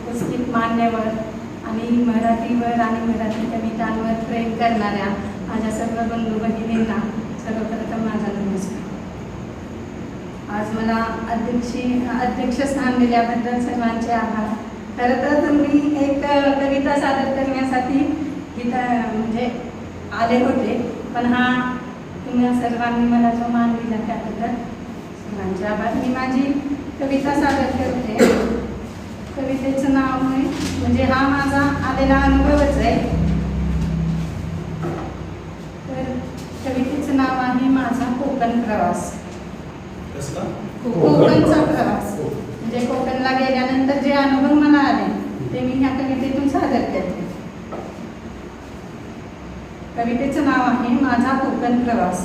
उपस्थित मान्यवर आणि मराठीवर आणि मराठी कवितांवर प्रेम करणाऱ्या माझ्या सर्व बंधू बहिणींना सर्वप्रथम माझा नमस्कार. आज मला अध्यक्षी अध्यक्षस्थान दिल्याबद्दल सर्वांचे आभार. खरं तर मी एक कविता सादर करण्यासाठी इथं म्हणजे आले होते पण हा तुम्ही सर्वांनी मला जो मान दिला त्याबद्दल सर्वांचे आभार. मी माझी कविता सादर करते. कवितेचं नाव आहे. म्हणजे हा माझा आलेला अनुभवच आहे. तर कवितेचं नाव आहे माझा कोकण प्रवास. कसला? कोकणचा प्रवास. म्हणजे कोकणला गेल्यानंतर जे अनुभव मला आले ते मी ह्या कवितेतून सादर करते कवितेचं नाव आहे माझा कोकण प्रवास.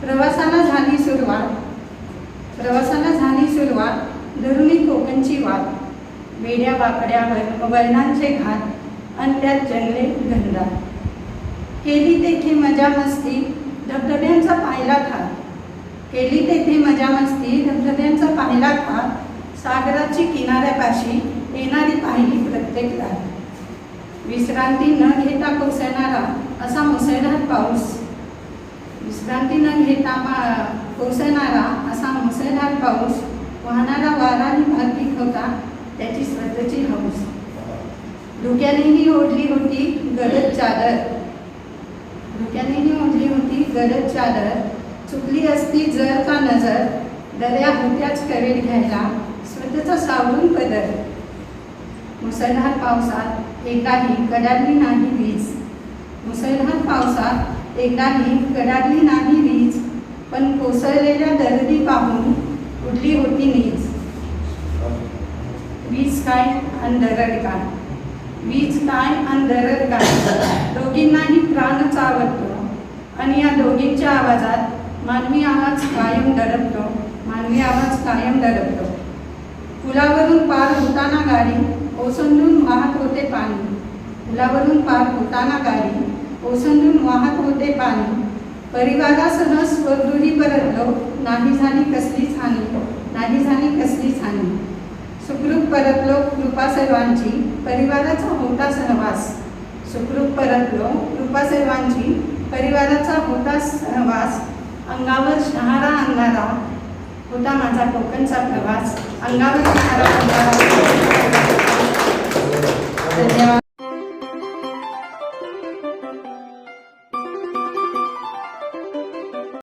प्रवासाला झाली सुरुवात. प्रवासाला झाली सुरुवात धरुणी कोकणची वाट. वेड्या बाकड्या वर- वर्णांचे घात आणि त्यात जंगले घनदाट केली तेथे मजा मस्ती धबधब्यांचा पाहिला थाट केली तेथे मजा मस्ती धबधब्यांचा पाहिला थाट सागराची किनाऱ्यापाशी येणारी पाहिली प्रत्येक रात विश्रांती न घेता कोसळणारा असा मुसळधार पाऊस. विश्रांती न घेता मा- कोसळणारा असा मुसळधार पाऊस वाहणारा वाराही भात होता त्याची स्वतःची हौस धुक्यानेही ओढली होती गडद चादर. धुक्यानेही ओढली होती गडद चादर. चुकली असती जर का नजर. दर्या होत्याच कवेल घ्यायला. स्वतःचा सावरून बदल मुसळधार पावसात एकाही कडाडली नाही वीज. मुसळधार पावसात एकाही कडाडली नाही वीज. पण कोसळलेल्या दर्दी पाहून उडली होती नीज वीज काय? आणि दरड काय? वीज काय? आणि दरड काय? दोघींनाही प्राण आवडतो आणि या दोघींच्या आवाजात मानवी आवाज कायम दडपतो. मानवी आवाज कायम दडपतो. पुलावरून पार होताना गाडी ओसंडून वाहत होते पाणी. पुलावरून पार होताना गाडी ओसंडून वाहत होते पाणी. परिवारासह स्वगृही परतलो नाही झाली कसलीच हानी. नाही झाली कसलीच हानी. सुखरूप परतलो कृपा सर्वांची परिवाराचा होता सहवास. सुखरूप परतलो कृपा सर्वांची परिवाराचा होता सहवास. अंगावर शहारा अंगारा होता माझा कोकणचा प्रवास. अंगावर शहारा अंगारा. धन्यवाद.